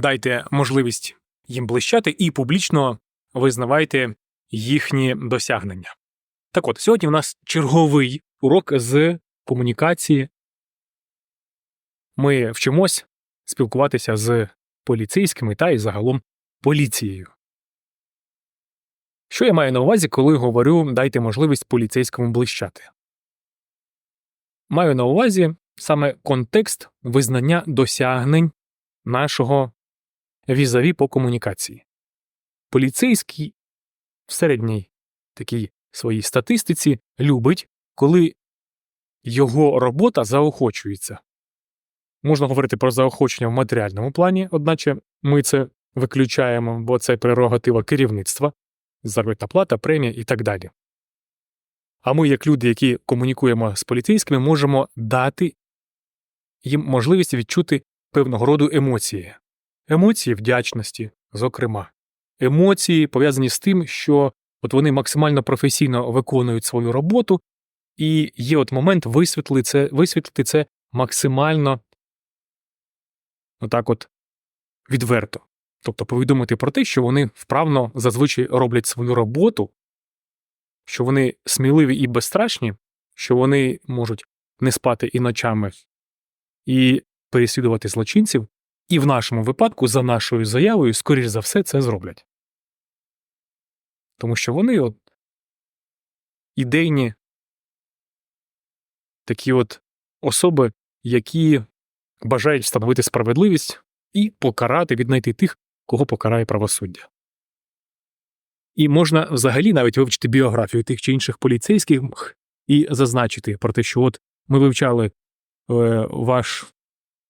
дайте можливість їм блищати і публічно визнавайте їхні досягнення. Так от, сьогодні у нас черговий урок з комунікації. Ми вчимось спілкуватися з поліцейськими та і загалом поліцією. Що я маю на увазі, коли говорю дайте можливість поліцейському блищати? Маю на увазі саме контекст визнання досягнень нашого візаві по комунікації. Поліцейський в середній такій своїй статистиці любить, коли його робота заохочується. Можна говорити про заохочення в матеріальному плані, одначе ми це виключаємо, бо це прерогатива керівництва, заробітна плата, премія і так далі. А ми, як люди, які комунікуємо з поліцейськими, можемо дати їм можливість відчути певного роду емоції, емоції вдячності, зокрема, емоції пов'язані з тим, що от вони максимально професійно виконують свою роботу, і є от момент висвітлити це, висвітлити це максимально отак от відверто. Тобто повідомити про те, що вони вправно зазвичай роблять свою роботу, що вони сміливі і безстрашні, що вони можуть не спати і ночами і переслідувати злочинців, і в нашому випадку, за нашою заявою, скоріш за все, це зроблять. Тому що вони от ідейні такі от особи, які бажають встановити справедливість і покарати, віднайти тих, кого покарає правосуддя. І можна взагалі навіть вивчити біографію тих чи інших поліцейських і зазначити про те, що от ми вивчали е, ваш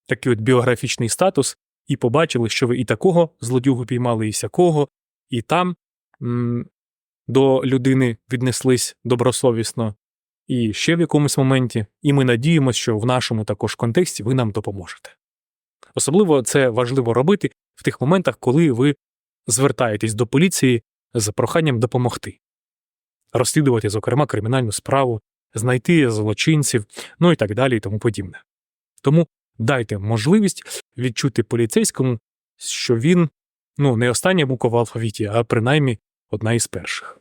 такий от біографічний статус і побачили, що ви і такого злодюгу піймали, і сякого, і там м, до людини віднеслись добросовісно, і ще в якомусь моменті, і ми надіємося, що в нашому також контексті ви нам допоможете. Особливо це важливо робити в тих моментах, коли ви звертаєтесь до поліції з проханням допомогти, розслідувати, зокрема, кримінальну справу, знайти злочинців, ну і так далі, і тому подібне. Тому дайте можливість відчути поліцейському, що він ну, не остання буква в алфавіті, а принаймні одна із перших.